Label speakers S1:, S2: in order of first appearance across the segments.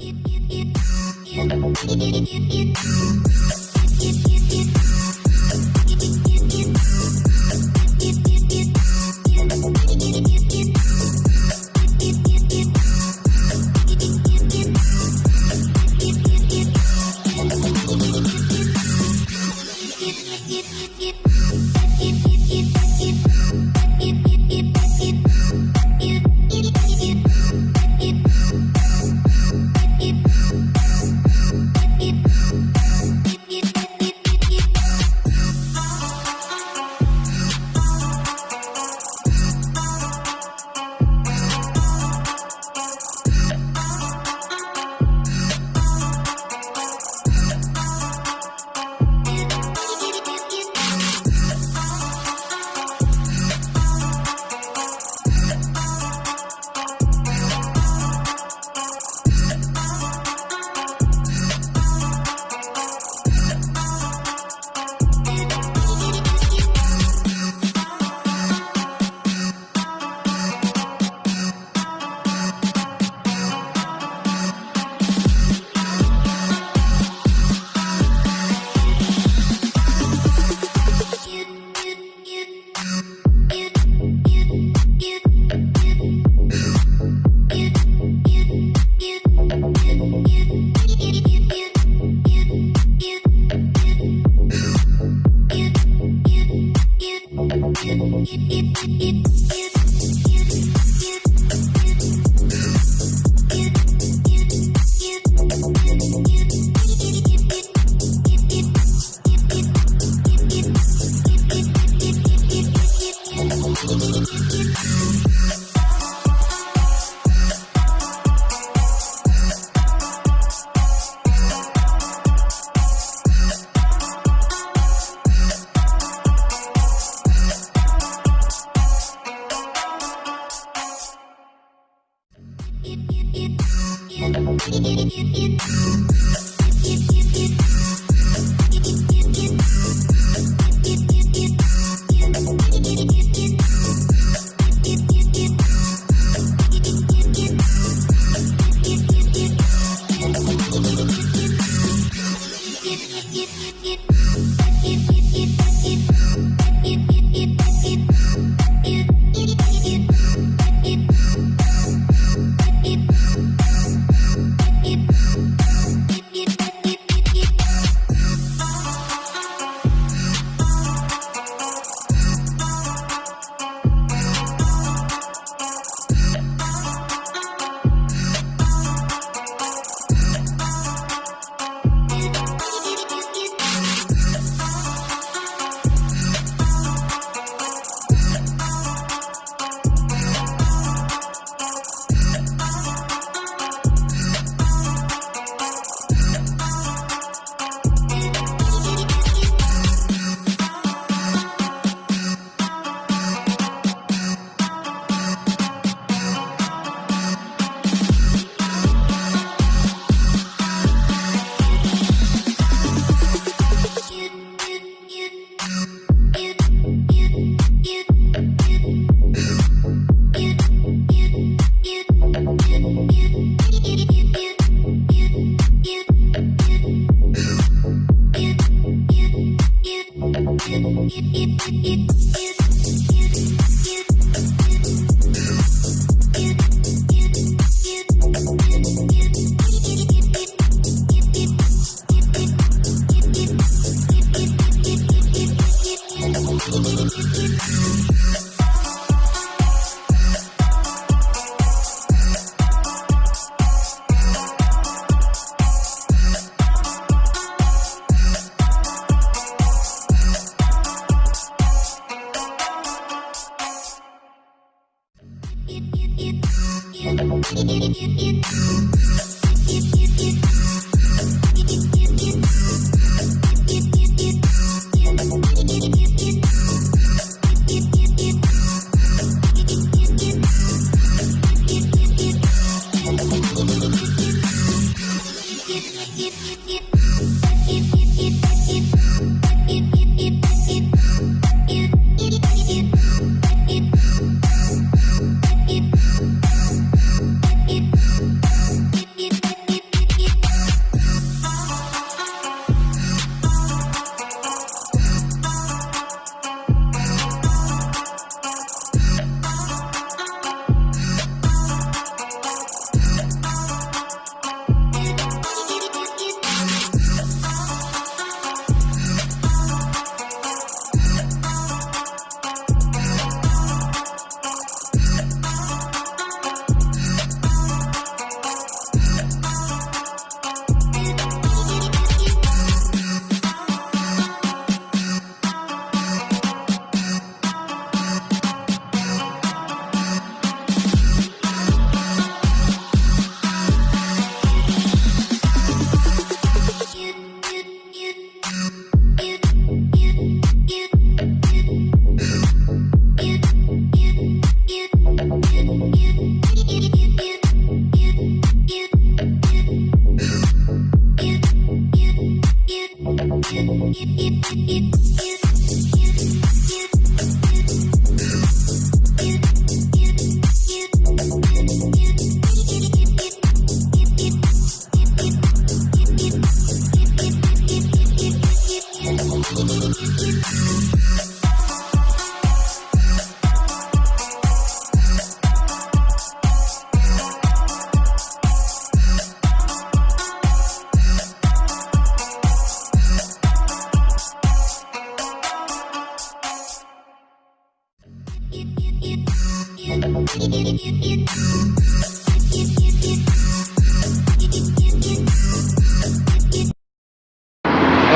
S1: It, You. it, it, it, it, it,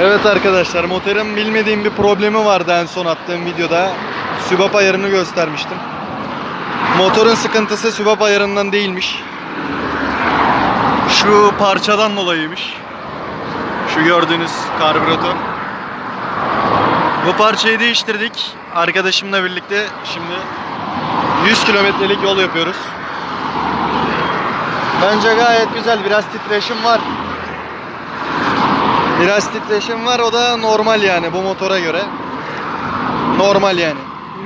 S1: Evet arkadaşlar motorun bilmediğim bir problemi vardı en son attığım videoda. Sübap ayarını göstermiştim. Motorun sıkıntısı sübap ayarından değilmiş. Şu parçadan dolayıymış. Şu gördüğünüz karbüratör. Bu parçayı değiştirdik. Arkadaşımla birlikte şimdi 100 kilometrelik yol yapıyoruz. Bence gayet güzel. Biraz titreşim var. Biraz titreşim var o da normal yani bu motora göre. Normal yani.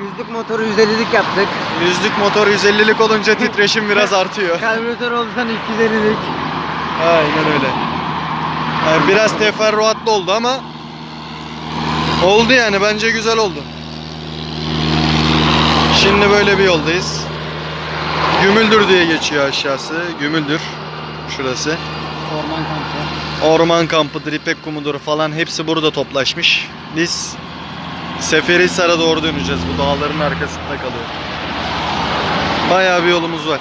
S2: Yüzlük motoru 150'lik yaptık.
S1: Yüzlük motor 150'lik olunca titreşim biraz artıyor.
S2: Karbüratör olursan 250'lik.
S1: Aynen öyle. Yani biraz teferruatlı oldu ama oldu yani bence güzel oldu. Şimdi böyle bir yoldayız. Gümüldür diye geçiyor aşağısı. Gümüldür. Şurası.
S2: Orman kampı.
S1: Orman kampıdır, İpek kumudur falan hepsi burada toplaşmış. Biz Seferihisar'a doğru döneceğiz. Bu dağların arkasında kalıyor. Bayağı bir yolumuz var.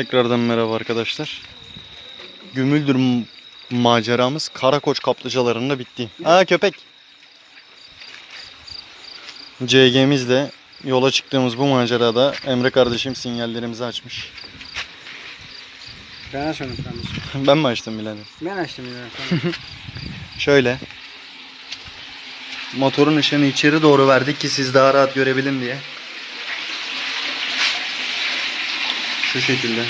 S1: Tekrardan merhaba arkadaşlar. Gümüldür maceramız Karakoç kaplıcalarında bitti. Aa köpek. CG'mizle yola çıktığımız bu macerada Emre kardeşim sinyallerimizi açmış.
S2: Ben açmadım kardeşim.
S1: Ben mi açtım birader?
S2: Ben açtım yine.
S1: Şöyle. Motorun ışığını içeri doğru verdik ki siz daha rahat görebilin diye. Şu şekilde.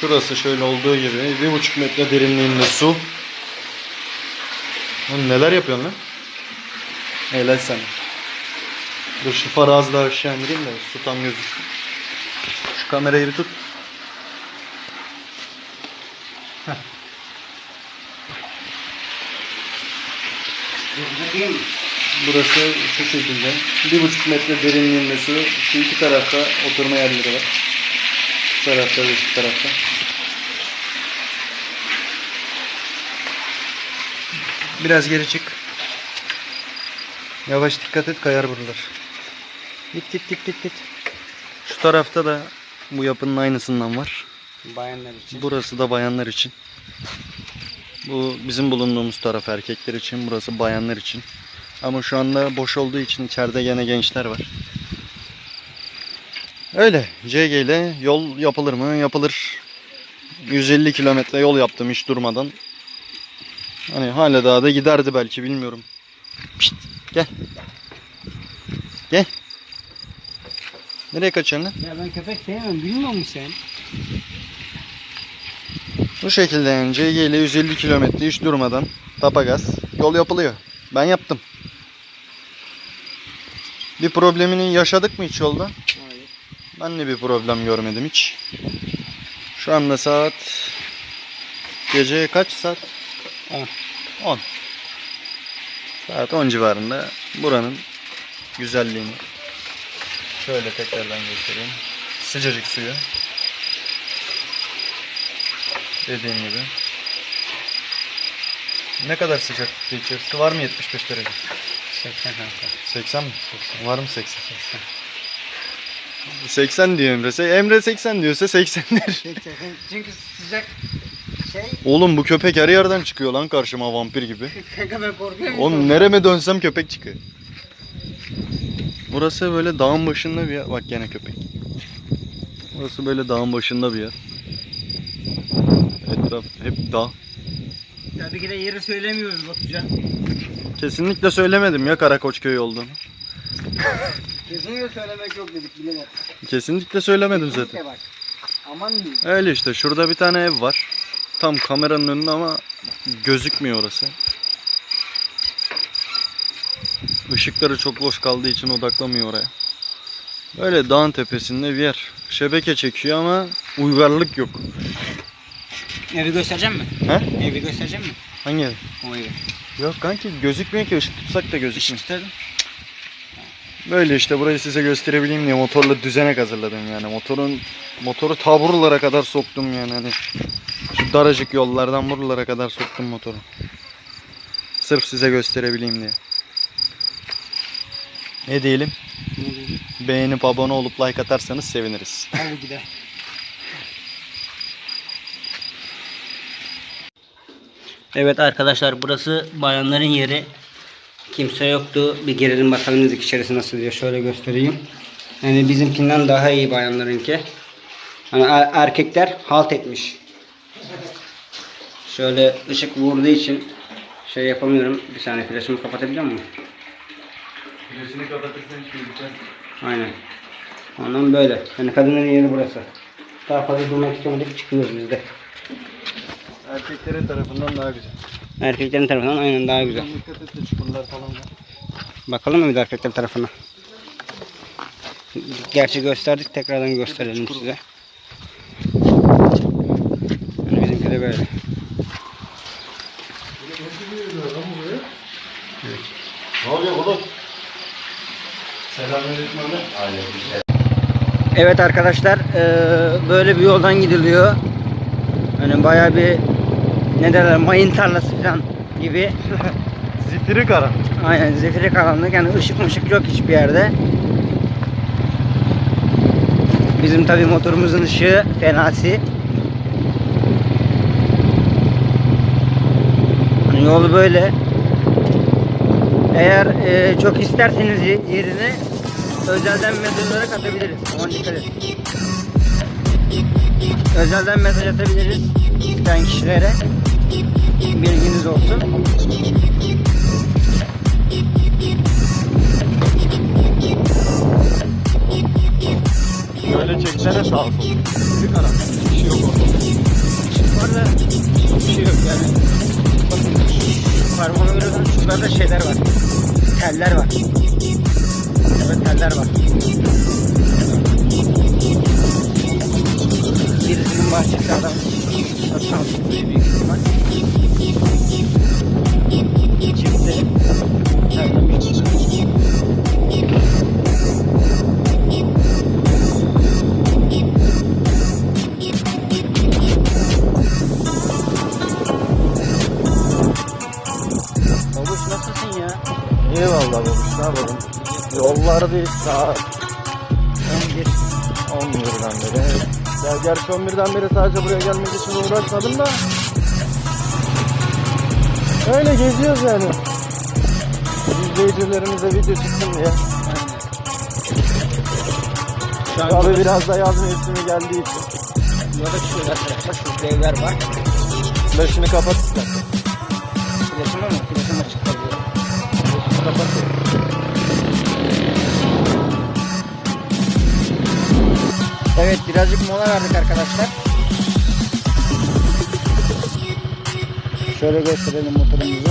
S1: Şurası şöyle olduğu gibi bir buçuk metre derinliğinde su. Oğlum neler yapıyorsun lan? Helal sana. Dur şu farı az daha aşağı indireyim de su tam gözüksün. Şu kamerayı bir tut. Burası şu şekilde. Bir buçuk metre derinliğinde su. Şu iki tarafta oturma yerleri var. Şu tarafta ve şu tarafta. Biraz geri çık. Yavaş dikkat et kayar buralar. Git git git git git. Şu tarafta da bu yapının aynısından var.
S2: Bayanlar için.
S1: Burası da bayanlar için. Bu bizim bulunduğumuz taraf erkekler için, burası bayanlar için. Ama şu anda boş olduğu için içeride gene gençler var. Öyle. CG ile yol yapılır mı? Yapılır. 150 kilometre yol yaptım hiç durmadan. Hani hala daha da giderdi belki bilmiyorum. Pişt, gel. Gel. Nereye kaçıyorsun lan?
S2: Ya ben köpek sevmem. Bilmiyor musun sen?
S1: Bu şekilde yani CG ile 150 kilometre hiç durmadan tapa gaz yol yapılıyor. Ben yaptım. Bir problemini yaşadık mı hiç yolda?
S2: Hayır.
S1: Ben de bir problem görmedim hiç. Şu anda saat gece kaç saat?
S2: 10.
S1: 10. Saat 10 civarında buranın güzelliğini şöyle tekrardan göstereyim. Sıcacık suyu. Dediğim gibi. Ne kadar sıcak içerisi var mı 75 derece?
S2: 80 kanka.
S1: 80 mi? Var mı 80? 80 diyor Emre. Emre 80 diyorsa 80'dir.
S2: 80. Çünkü sıcak şey.
S1: Oğlum bu köpek her yerden çıkıyor lan karşıma vampir gibi.
S2: Kanka ben korkuyorum.
S1: Oğlum nereme dönsem köpek çıkıyor. Burası böyle dağın başında bir yer. Bak gene köpek. Burası böyle dağın başında bir yer. Etraf hep dağ.
S2: Tabii ki de yeri söylemiyoruz Batucan.
S1: Kesinlikle söylemedim ya Karakoçköy olduğunu.
S2: Kesinlikle söylemek yok dedik bileler.
S1: Kesinlikle söylemedim zaten.
S2: Bak. Aman diyeyim.
S1: Öyle işte şurada bir tane ev var. Tam kameranın önünde ama gözükmüyor orası. Işıkları çok loş kaldığı için odaklamıyor oraya. Böyle dağın tepesinde bir yer. Şebeke çekiyor ama uygarlık yok.
S2: Evi göstereceğim mi?
S1: He?
S2: Evi göstereceğim mi?
S1: Hangi ev?
S2: O evi.
S1: Yok kanki gözükmüyor ki ışık tutsak da gözükmüyor.
S2: Tutarım.
S1: Böyle işte burayı size gösterebileyim diye motorla düzenek hazırladım yani. Motorun motoru taburlara kadar soktum yani hani. Şu daracık yollardan buralara kadar soktum motoru. Sırf size gösterebileyim diye. Ne diyelim?
S2: Ne diyeyim?
S1: Beğenip abone olup like atarsanız seviniriz.
S2: Hadi gidelim. Evet arkadaşlar burası bayanların yeri. Kimse yoktu. Bir girelim bakalım dedik içerisi nasıl diye. Şöyle göstereyim. Yani bizimkinden daha iyi bayanlarınki. Hani er- erkekler halt etmiş. Şöyle ışık vurduğu için şey yapamıyorum. Bir saniye flaşımı kapatabiliyor muyum? Aynen. Ondan böyle. Yani kadının yeri burası. Daha fazla durmak istemedik çıkıyoruz biz de.
S1: Erkeklerin tarafından daha güzel.
S2: Erkeklerin tarafından aynen daha güzel.
S1: Dikkat et de çukurlar falan var.
S2: Bakalım mı bir de erkeklerin tarafına? Gerçi gösterdik tekrardan gösterelim size. Yani bizimki de böyle.
S1: Ne oluyor oğlum? Selamünaleyküm abi.
S2: Evet arkadaşlar eee, böyle bir yoldan gidiliyor. Hani bayağı bir ne derler mayın tarlası falan gibi.
S1: Zifiri karan.
S2: Aynen zifiri karanlık yani ışık mışık yok hiçbir yerde. Bizim tabi motorumuzun ışığı fenasi. Hani yolu böyle. Eğer e, çok isterseniz ye- yerini özelden mesajlara katabiliriz. Aman dikkat et. Özelden mesaj atabiliriz isteyen kişilere. Bilginiz olsun.
S1: Böyle çeksene sağ sol. Zifiri karan. Hiçbir şey yok orada.
S2: Var da hiçbir şey yok yani. Bakın şu parmağına görüyorsan şuralarda şeyler var. Teller var. Evet teller var. Birisinin bahçesi adam. Almış burayı büyük ihtimal.
S1: Eyvallah babuş ne yapalım. Yollardayız saat
S2: 11.
S1: 11'den beri. Ya gerçi 11'den beri sadece buraya gelmek için uğraşmadım da. Öyle geziyoruz yani. İzleyicilerimize video çıksın diye.
S2: Şu
S1: Abi biraz da yaz mevsimi geldiği için.
S2: yola çıkıyoruz arkadaşlar. Şurada evler var.
S1: Flaşını kapat istersen.
S2: Flaşım Evet birazcık mola verdik arkadaşlar. Şöyle gösterelim motorumuzu.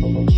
S2: thank you